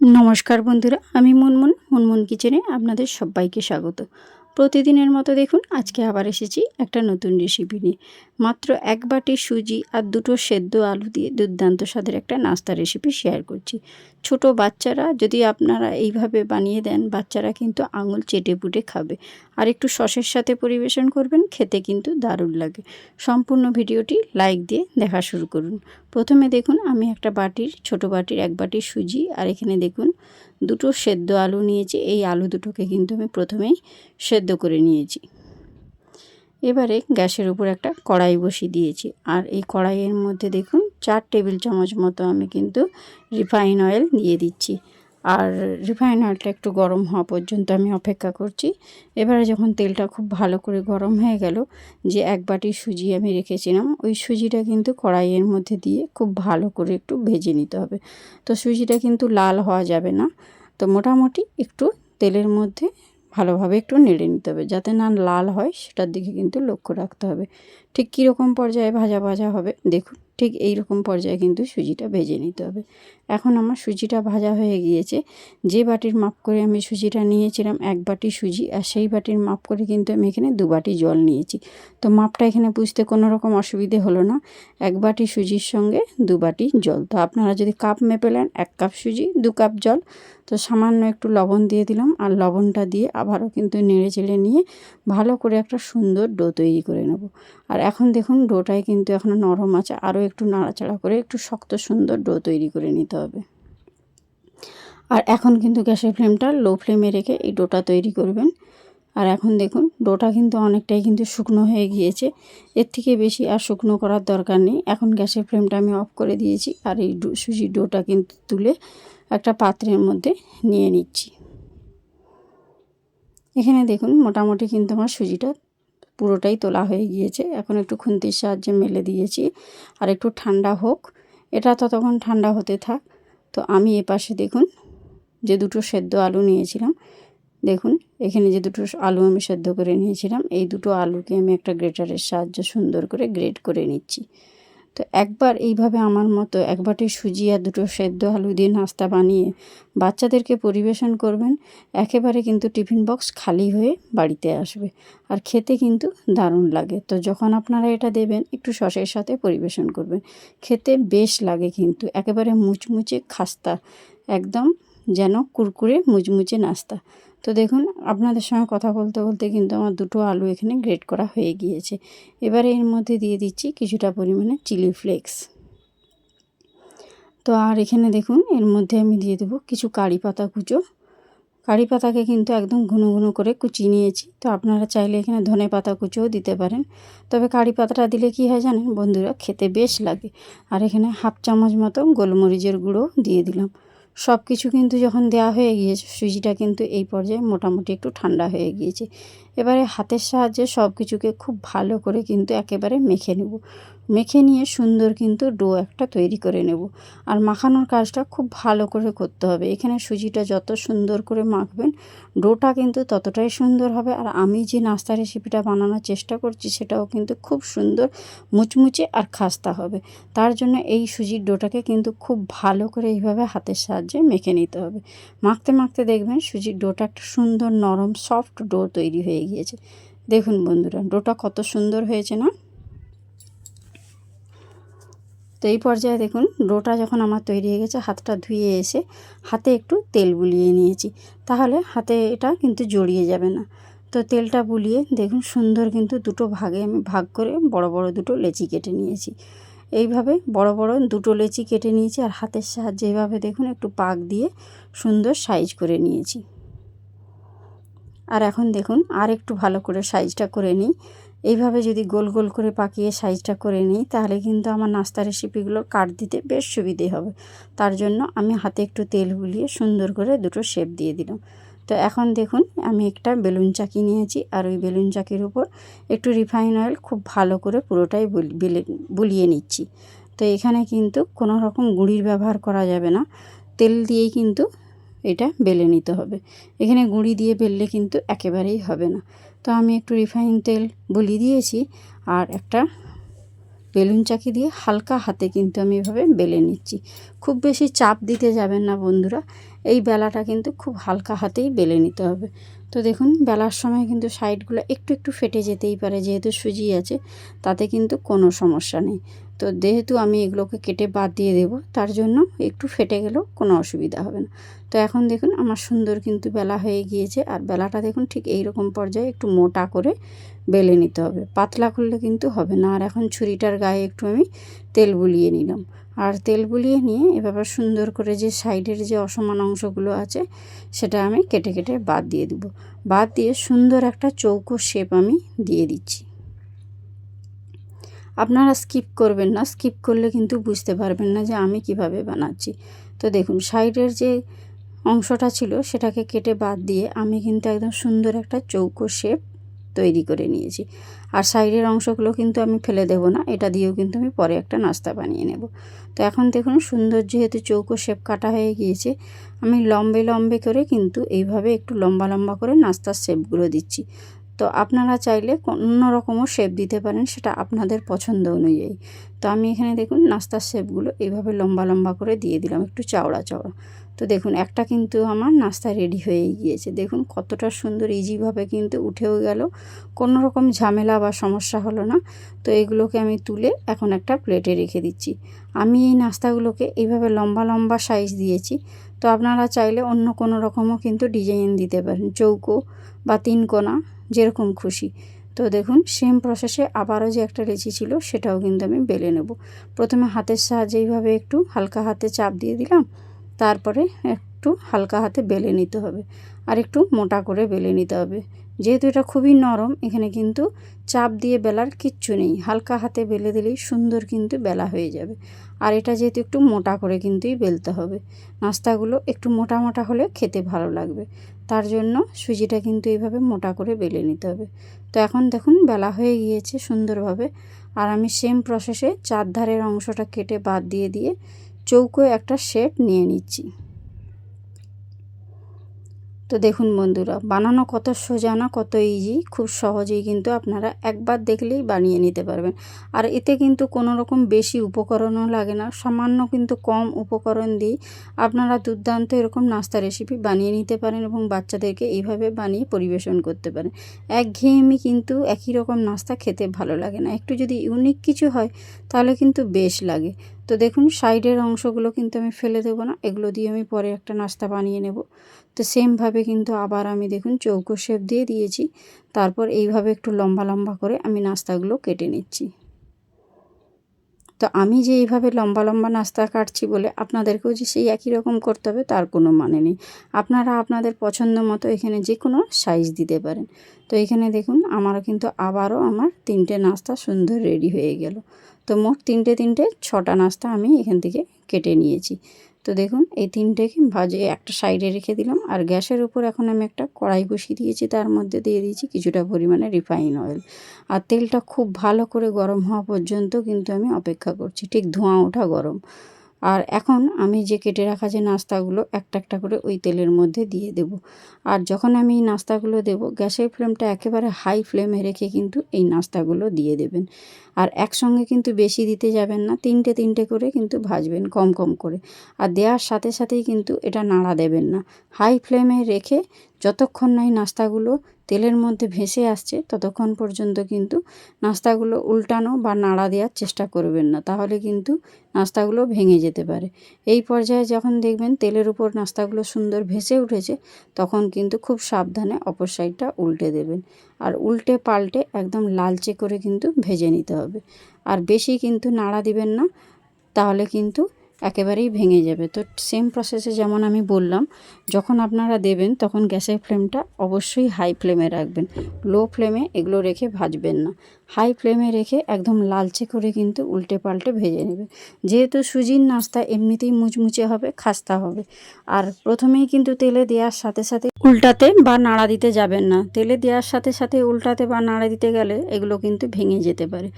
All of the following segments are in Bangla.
নমস্কার বন্ধুরা, আমি মুনমুন মুনমুন কিচেনে আপনাদের সবাইকে স্বাগত। প্রতিদিনের মতো দেখুন, আজকে আবার এসেছি একটা নতুন রেসিপি নিয়ে। মাত্র এক বাটি সুজি আর দুটো সেদ্ধ আলু দিয়ে দুর্দান্ত স্বাদের একটা নাস্তা রেসিপি শেয়ার করছি। ছোট বাচ্চারা যদি আপনারা এইভাবে বানিয়ে দেন, বাচ্চারা কিন্তু আঙুল চেটে পুটে খাবে। আর একটু সসের সাথে পরিবেশন করবেন, খেতে কিন্তু দারুণ লাগে। সম্পূর্ণ ভিডিওটি লাইক দিয়ে দেখা শুরু করুন। প্রথমে দেখুন আমি একটা বাটির, ছোট বাটির, এক বাটির সুজি, আর এখানে দেখুন দুটো সেদ্ধ আলু নিয়েছি। এই আলু দুটোকে কিন্তু আমি প্রথমেই সেদ্ধ করে নিয়েছি। এবারে গ্যাসের উপর একটা কড়াই বসিয়ে দিয়েছি। আর এই কড়াইয়ের মধ্যে দেখুন চার টেবিল চামচ মতো আমি কিন্তু রিফাইন অয়েল দিয়ে দিচ্ছি। আর রিফাইন অয়েলটা একটু গরম হওয়া পর্যন্ত আমি অপেক্ষা করছি। এবারে যখন তেলটা খুব ভালো করে গরম হয়ে গেল, যে এক বাটি সুজি আমি রেখেছিলাম, ওই সুজিটা কিন্তু কড়াইয়ের মধ্যে দিয়ে খুব ভালো করে একটু ভেজে নিতে হবে। তো সুজিটা কিন্তু লাল হওয়া যাবে না, তো মোটামুটি একটু তেলের মধ্যে ভালোভাবে একটু নেড়ে নিতে হবে, যাতে না লাল হয়, সেটার দিকে কিন্তু লক্ষ্য রাখতে হবে। ঠিক কীরকম পর্যায়ে ভাজা ভাজা হবে, দেখুন। ঠিক এই রকম পর্যায়ে কিন্তু সুজিটা ভেজে নিতে হবে। এখন আমার সুজিটা ভাজা হয়ে গিয়েছে। যে বাটির মাপ করে আমি সুজিটা নিয়েছিলাম এক বাটি সুজি আর সেই বাটির মাপ করে কিন্তু আমি এখানে দু বাটি জল নিয়েছি। তো মাপটা এখানে বুঝতে কোনো রকম অসুবিধে হলো না। এক বাটি সুজির সঙ্গে দু বাটি জল। তো আপনারা যদি কাপ মেপে নেন, এক কাপ সুজি, দু কাপ জল। তো সামান্য একটু লবণ দিয়ে দিলাম আর লবণটা দিয়ে আবারও কিন্তু নেড়ে চেড়ে নিয়ে ভালো করে একটা সুন্দর ডো তৈরি করে নেব। আর এখন দেখুন ডোটায় কিন্তু এখনও নরম আছে। আরও একটু নাড়াচাড়া করে একটু শক্ত সুন্দর ডো তৈরি করে নিতে হবে। আর এখন কিন্তু গ্যাসের ফ্লেমটা লো ফ্লেমে রেখে এই ডোটা তৈরি করবেন। আর এখন দেখুন, ডোটা কিন্তু অনেকটাই কিন্তু শুকনো হয়ে গিয়েছে। এর থেকে বেশি আর শুকনো করার দরকার নেই। এখন গ্যাসের ফ্লেমটা আমি অফ করে দিয়েছি আর এই সুজির ডোটা কিন্তু তুলে একটা পাত্রের মধ্যে নিয়ে নিচ্ছি। এখানে দেখুন, মোটামুটি কিন্তু আমার সুজিটা পুরোটাই তোলা হয়ে গিয়েছে। এখন একটু খুন্তির সাহায্যে মেলে দিয়েছি। আর একটু ঠান্ডা হোক, এটা ততক্ষণ ঠান্ডা হতে থাক। তো আমি এ পাশে দেখুন, যে দুটো সেদ্ধ আলু নিয়েছিলাম। দেখুন, এখানে যে দুটো আলু আমি সেদ্ধ করে নিয়েছিলাম, এই দুটো আলুকে আমি একটা গ্রেটারের সাহায্যে সুন্দর করে গ্রেট করে নিচ্ছি। তো একবার এইভাবে আমার মতো এক বাটি সুজি আর দুটো সেদ্ধ আলু দিয়ে নাস্তা বানিয়ে বাচ্চাদেরকে পরিবেশন করবেন, একেবারে কিন্তু টিফিন বক্স খালি হয়ে বাড়িতে আসবে। আর খেতে কিন্তু দারুণ লাগে। তো যখন আপনারা এটা দেবেন, একটু সসের সাথে পরিবেশন করবেন। খেতে বেশ লাগে কিন্তু, একেবারে মুচমুচে খাস্তা, একদম যেন কুরকুরে মুচমুচে নাস্তা। তো দেখুন, আপনাদের সঙ্গে কথা বলতে বলতে কিন্তু আমার দুটো আলু এখানে গ্রেট করা হয়ে গিয়েছে। এবারে এর মধ্যে দিয়ে দিচ্ছি কিছুটা পরিমাণে চিলি ফ্লেক্স তো আর এখানে দেখুন, এর মধ্যে আমি দিয়ে দেবো কিছু কারি পাতা কুচো। কারি পাতাকে কিন্তু একদম ঘন ঘন করে কুচিয়ে নিয়েছি। তো আপনারা চাইলে এখানে ধনে পাতা কুচোও দিতে পারেন। তবে কারি পাতাটা দিলে কি হয় জানেন? বন্ধুরা, খেতে বেশ লাগে। আর এখানে হাফ চামচ মতো গোলমরিচের গুঁড়ো দিয়ে দিলাম। সব কিছু কিন্তু যখন দেওয়া হয়ে গিয়েছে সুজিটা কিন্তু এই পর্যায়ে মোটামুটি একটু ঠান্ডা হয়ে গিয়েছে। এবারে হাতের সাহায্যে সব কিছুকে খুব ভালো করে কিন্তু একেবারে মেখে নেব। মেখে নিয়ে সুন্দর কিন্তু ডো একটা তৈরি করে নেব। আর মাখানোর কাজটা খুব ভালো করে করতে হবে। এখানে সুজিটা যত সুন্দর করে মাখবেন, ডোটা কিন্তু ততটাই সুন্দর হবে। আর আমি যে নাস্তা রেসিপিটা বানানোর চেষ্টা করছি, সেটাও কিন্তু খুব সুন্দর, মুচমুচে আর খাস্তা হবে। তার জন্য এই সুজির ডোটাকে কিন্তু খুব ভালো করে এইভাবে হাতের সাহায্যে মেখে নিতে হবে। মাখতে মাখতে দেখবেন সুজির ডোটা একটা সুন্দর নরম সফট ডো তৈরি হয়ে গিয়েছে। দেখুন বন্ধুরা, ডোটা কত সুন্দর হয়েছে না? তো এই পর্যায়ে দেখুন, ডোটা যখন আমার তৈরি হয়ে গেছে, হাতটা ধুয়ে এসে হাতে একটু তেল বুলিয়ে নিয়েছি। তাহলে হাতে এটা কিন্তু জড়িয়ে যাবে না। তো তেলটা বুলিয়ে দেখুন সুন্দর কিন্তু দুটো ভাগে আমি ভাগ করে বড় বড় দুটো লেচি কেটে নিয়েছি। এইভাবে বড় বড় দুটো লেচি কেটে নিয়েছি আর হাতের সাহায্যে এইভাবে দেখুন একটু পাক দিয়ে সুন্দর সাইজ করে নিয়েছি। আর এখন দেখুন, আর একটু ভালো করে সাইজটা করে নিই। এইভাবে যদি গোল গোল করে পাকিয়ে সাইজটা করে নিই, তাহলে কিন্তু আমার নাস্তা রেসিপিগুলো কাট দিতে বেশ সুবিধে হবে। তার জন্য আমি হাতে একটু তেল বুলিয়ে সুন্দর করে দুটো শেপ দিয়ে দিলাম। তো এখন দেখুন, আমি একটা বেলুন চাকি নিয়েছি, আর ওই বেলুন চাকির উপর একটু রিফাইন অয়েল খুব ভালো করে পুরোটাই বুলিয়ে নিচ্ছি। তো এখানে কিন্তু কোনো রকম গুঁড়ির ব্যবহার করা যাবে না। তেল দিয়েই কিন্তু এটা বেলে নিতে হবে। এখানে গুঁড়ি দিয়ে বেললে কিন্তু একেবারেই হবে না। তো আমি একটু রিফাইন তেল বলি দিয়েছি আর একটা বেলুন চাকি দিয়ে হালকা হাতে কিন্তু আমি এভাবে বেলে নিচ্ছি। খুব বেশি চাপ দিতে যাবেন না বন্ধুরা, এই বেলাটা কিন্তু খুব হালকা হাতেই বেলে নিতে হবে। তো দেখুন, বেলার সময় কিন্তু সাইডগুলো একটু একটু ফেটে যেতেই পারে, যেহেতু সুজি আছে, তাতে কিন্তু কোনো সমস্যা নেই। তো যেহেতু আমি এগুলোকে কেটে বাদ দিয়ে দেব, তার জন্য একটু ফেটে গেলেও কোনো অসুবিধা হবে না। তো এখন দেখুন আমার সুন্দর কিন্তু বেলা হয়ে গিয়েছে, আর বেলাটা দেখুন ঠিক এই রকম পর্যায়ে একটু মোটা করে বেলে নিতে হবে। পাতলা করলে কিন্তু হবে না, আর এখন ছুরিটার গায়ে একটু আমি তেল বুলিয়ে নিলাম। আর তেল বুলিয়ে নিয়ে এভাবে সুন্দর করে যে সাইডের যে অসমান অংশগুলো আছে, সেটা আমি কেটে কেটে বাদ দিয়ে দেবো। বাদ দিয়ে সুন্দর একটা চৌকো শেপ আমি দিয়ে দিচ্ছি। আপনারা স্কিপ করবেন না স্কিপ করলে কিন্তু বুঝতে পারবেন না যে আমি কীভাবে বানাচ্ছি। তো দেখুন, সাইডের যে অংশটা ছিল সেটাকে কেটে বাদ দিয়ে আমি কিন্তু একদম সুন্দর একটা চৌকো শেপ তৈরি করে নিয়েছি। আর সাইডের অংশগুলো কিন্তু আমি ফেলে দেবো না, এটা দিয়েও কিন্তু আমি পরে একটা নাস্তা বানিয়ে নেব। তো এখন দেখুন, সুন্দর যেহেতু চৌকো শেপ কাটা হয়ে গিয়েছে, আমি লম্বে লম্বে করে কিন্তু এইভাবে একটু লম্বা লম্বা করে নাস্তার শেপগুলো দিচ্ছি। তো আপনারা চাইলে অন্য রকমও শেপ দিতে পারেন, সেটা আপনাদের পছন্দ অনুযায়ী। তো আমি এখানে দেখুন, নাস্তার শেপগুলো এইভাবে লম্বা লম্বা করে দিয়ে দিলাম, একটু চাওড়া চাওড়া। তো দেখুন, একটা কিন্তু আমার নাস্তা রেডি হয়ে গিয়েছে। দেখুন, কতটা সুন্দর ইজিভাবে কিন্তু উঠেও গেল। কোনো রকম ঝামেলা বা সমস্যা হলো না। তো এগুলোকে আমি তুলে এখন একটা প্লেটে রেখে দিচ্ছি। আমি এই নাস্তাগুলোকে এইভাবে লম্বা লম্বা সাইজ দিয়েছি। তো আপনারা চাইলে অন্য কোনো রকমও কিন্তু ডিজাইন দিতে পারেন। চৌকো বা তিন কোনা। যেরকম খুশি। তো দেখুন, সেম প্রসেসে আবারও যে একটা লেচি ছিল, সেটাও কিন্তু আমি বেলে নেব। প্রথমে হাতের সাহায্যে এইভাবে একটু হালকা হাতে চাপ দিয়ে দিলাম, তারপরে একটু হালকা হাতে বেলে নিতে হবে। আর একটু মোটা করে বেলে নিতে হবে। যেহেতু এটা খুবই নরম, এখানে কিন্তু চাপ দিয়ে বেলার কিচ্ছু নেই। হালকা হাতে বেলে দিলেই সুন্দর কিন্তু বেলা হয়ে যাবে। আর এটা যেহেতু একটু মোটা করে কিন্তুই বেলতে হবে। নাস্তাগুলো একটু মোটা মোটা হলে খেতে ভালো লাগবে। তার জন্য সুজিটা কিন্তু এইভাবে মোটা করে বেলে নিতে হবে। তো এখন দেখুন বেলা হয়ে গিয়েছে সুন্দরভাবে। আর আমি সেম প্রসেসে চারধারের অংশটা কেটে বাদ দিয়ে দিয়ে চৌকো একটা শেপ নিয়ে নিচ্ছি। তো দেখুন বন্ধুরা, বানানো কত সোজা না কত ইজি খুব সহজেই কিন্তু আপনারা একবার দেখলেই বানিয়ে নিতে পারবেন। আর এতে কিন্তু কোনো রকম বেশি উপকরণও লাগে না, সামান্য কিন্তু কম উপকরণ দিয়ে আপনারা দুর্দান্ত এরকম নাস্তা রেসিপি বানিয়ে নিতে পারেন এবং বাচ্চাদেরকে এইভাবে বানিয়ে পরিবেশন করতে পারেন। একঘেয়েমি কিন্তু একই রকম নাস্তা খেতে ভালো লাগে না। একটু যদি ইউনিক কিছু হয়, তাহলে কিন্তু বেশ লাগে। তো দেখুন, সাইডের অংশগুলো কিন্তু আমি ফেলে দেবো না, এগুলো দিয়ে আমি পরে একটা নাস্তা বানিয়ে নেব। তো সেমভাবে কিন্তু আবার আমি দেখুন, চৌকো শেপ দিয়ে দিয়েছি, তারপর এইভাবে একটু লম্বা লম্বা করে আমি নাস্তাগুলো কেটে নিচ্ছি। তো আমি যে এইভাবে লম্বা লম্বা নাস্তা কাটছি বলে আপনাদেরকেও যে সেই একই রকম করতে হবে, তার কোনো মানে নেই। আপনারা আপনাদের পছন্দ মতো এখানে যে কোনো সাইজ দিতে পারেন। তো এখানে দেখুন, আমারও কিন্তু আবারও আমার তিনটে নাস্তা সুন্দর রেডি হয়ে গেল। তো মোট তিনটে তিনটে ছটা নাস্তা আমি এখান থেকে কেটে নিয়েছি। তো দেখুন, এই তিনটেকে ভাজে একটা সাইডে রেখে দিলাম আর গ্যাসের উপর এখন আমি একটা কড়াই বসিয়ে দিয়েছি, তার মধ্যে দিয়ে দিয়েছি কিছুটা পরিমাণে রিফাইন অয়েল। আর তেলটা খুব ভালো করে গরম হওয়া পর্যন্ত কিন্তু আমি অপেক্ষা করছি, ঠিক ধোঁয়া ওঠা গরম। আর এখন আমি যে কেটে রাখা যে নাস্তাগুলো একটা একটা করে ওই তেলের মধ্যে দিয়ে দেব। আর যখন আমি এই নাস্তাগুলো দেব, গ্যাসের ফ্লেমটা একেবারে হাই ফ্লেমে রেখে কিন্তু এই নাস্তাগুলো দিয়ে দেবেন। আর একসঙ্গে কিন্তু বেশি দিতে যাবেন না, তিনটে তিনটে করে কিন্তু ভাজবেন কম কম করে। আর দেওয়ার সাথে সাথেই কিন্তু এটা নাড়া দেবেন না। হাই ফ্লেমে রেখে যতক্ষণ না নাস্তাগুলো তেলের মধ্যে ভেসে আসছে, ততক্ষণ পর্যন্ত কিন্তু নাস্তাগুলো উল্টানো বা নাড়া দেওয়ার চেষ্টা করবেন না। তাহলে কিন্তু নাস্তাগুলো ভেঙে যেতে পারে। এই পর্যায়ে যখন দেখবেন তেলের উপর নাস্তাগুলো সুন্দর ভেসে উঠেছে, তখন কিন্তু খুব সাবধানে অপর সাইডটা উল্টে দেবেন। আর উল্টে পাল্টে একদম লালচে করে কিন্তু ভেজে নিতে হবে। আর বেশি কিন্তু নাড়া দিবেন না, তাহলে কিন্তু একেবারেই ভেঙে যাবে। তো সেম প্রসেসে যেমন আমি বললাম, যখন আপনারা দেবেন তখন গ্যাসের ফ্লেমটা অবশ্যই হাই ফ্লেমে রাখবেন। লো ফ্লেমে এগুলো রেখে ভাজবেন না। হাই ফ্লেমে রেখে একদম লালচে করে কিন্তু উল্টে পাল্টে ভেজে নেবে যেহেতু সুজির নাস্তা এমনিতেই মুচমুচে হবে, খাস্তা হবে। আর প্রথমেই কিন্তু তেলে দেওয়ার সাথে সাথে উল্টাতে বা নাড়া দিতে যাবেন না। তেলে দেওয়ার সাথে সাথে উল্টাতে বা নাড়া দিতে গেলে এগুলো কিন্তু ভেঙে যেতে পারে।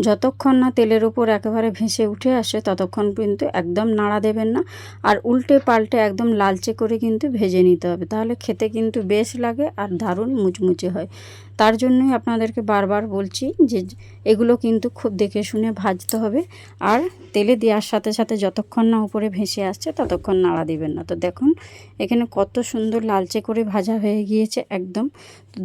যতক্ষণ না তেলের উপর একেবারে ভেসে উঠে আসে, ততক্ষণ কিন্তু একদম নাড়া দেবেন না। আর উল্টে পাল্টে একদম লালচে করে কিন্তু ভেজে নিতে হবে। তাহলে খেতে কিন্তু বেশ লাগে আর দারুণ মুচমুচে হয়। তার জন্যই আপনাদেরকে বারবার বলছি যে এগুলো কিন্তু খুব দেখে শুনে ভাজতে হবে। আর তেলে দেওয়ার সাথে সাথে যতক্ষণ না উপরে ভেসে আসছে ততক্ষণ নাড়া দিবেন না। তো দেখুন, এখানে কত সুন্দর লালচে করে ভাজা হয়ে গিয়েছে একদম।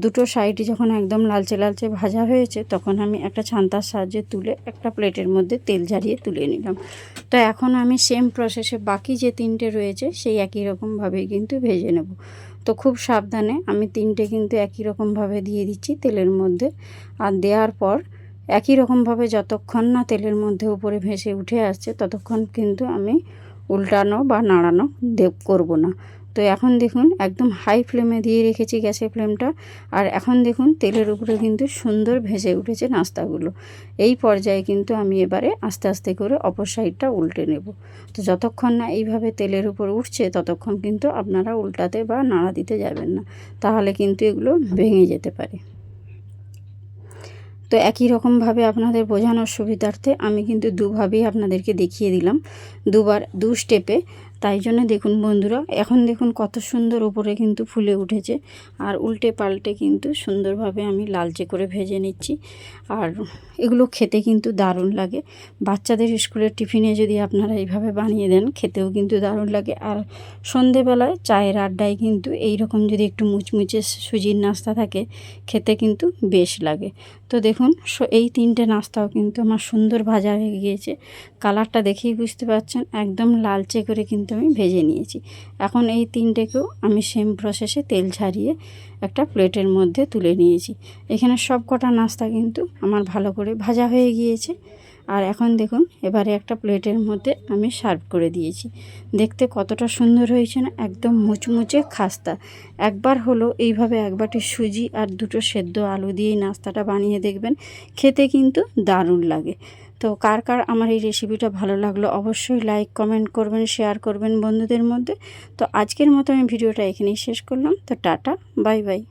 দুটো সাইডই যখন একদম লালচে লালচে ভাজা হয়েছে, তখন আমি একটা ছান্তার সাহায্যে তুলে একটা প্লেটের মধ্যে তেল ঝারিয়ে তুলে নিলাম। তো এখন আমি সেম প্রসেসে বাকি যে তিনটে রয়েছে, সেই একই রকমভাবেই কিন্তু ভেজে নেব। তো খুব সাবধানে আমি তিনটে কিন্তু একই রকমভাবে দিয়ে দিচ্ছি তেলের মধ্যে। আর দেওয়ার পর একই রকমভাবে যতক্ষণ না তেলের মধ্যে উপরে ভেসে উঠে আসছে, ততক্ষণ কিন্তু আমি উল্টানো বা নাড়ানো দেব, করব না। তো এখন দেখুন একদম হাই ফ্লেমে দিয়ে রেখেছি গ্যাসের ফ্লেমটা আর এখন দেখুন তেলের উপরে কিন্তু সুন্দর ভেজে উঠেছে নাস্তাগুলো। এই পর্যায়ে কিন্তু আমি এবারে আস্তে আস্তে করে অপর সাইডটা উল্টে নেব। তো যতক্ষণ না এইভাবে তেলের উপর উঠছে, ততক্ষণ কিন্তু আপনারা উল্টাতে বা নাড়া দিতে যাবেন না। তাহলে কিন্তু এগুলো ভেঙে যেতে পারে। তো একই রকমভাবে আপনাদের বোঝানোর সুবিধার্থে আমি কিন্তু দুভাবেই আপনাদেরকে দেখিয়ে দিলাম। দুবার, দু স্টেপে তাই জন্য দেখুন বন্ধুরা, এখন দেখুন কত সুন্দর উপরে কিন্তু ফুলে উঠেছে। আর উল্টে পাল্টে কিন্তু সুন্দরভাবে আমি লালচে করে ভেজে নিচ্ছি। আর এগুলো খেতে কিন্তু দারুণ লাগে। বাচ্চাদের স্কুলের টিফিনে যদি আপনারা এইভাবে বানিয়ে দেন, খেতেও কিন্তু দারুণ লাগে। আর সন্ধেবেলায় চায়ের আড্ডায় কিন্তু এই রকম যদি একটু মুচমুচে সুজির নাস্তা থাকে, খেতে কিন্তু বেশ লাগে। তো দেখুন এই তিনটে নাস্তাও কিন্তু আমার সুন্দর ভাজা হয়ে গিয়েছে। কালারটা দেখেই বুঝতে পারছেন, একদম লালচে করে কিন্তু আমি ভেজে নিয়েছি। এখন এই তিনটেকেও আমি সেম প্রসেসে তেল ছাড়িয়ে একটা প্লেটের মধ্যে তুলে নিয়েছি। এখানে সব কটা নাস্তা কিন্তু আমার ভালো করে ভাজা হয়ে গিয়েছে। আর এখন দেখুন, এবারে একটা প্লেটের মধ্যে আমি সার্ভ করে দিয়েছি। দেখতে কতটা সুন্দর হয়েছে না, একদম মুচমুচে খাস্তা। একবার হলো, এইভাবে একবারটি সুজি আর দুটো সেদ্ধ আলু দিয়ে নাস্তাটা বানিয়ে দেখবেন। খেতে কিন্তু দারুণ লাগে। তো কার কার আমার এই রেসিপিটা ভালো লাগল অবশ্যই লাইক কমেন্ট করবেন শেয়ার করবেন বন্ধুদের মধ্যে। তো আজকের মতো আমি ভিডিওটা এখানেই শেষ করলাম। তো টাটা বাই বাই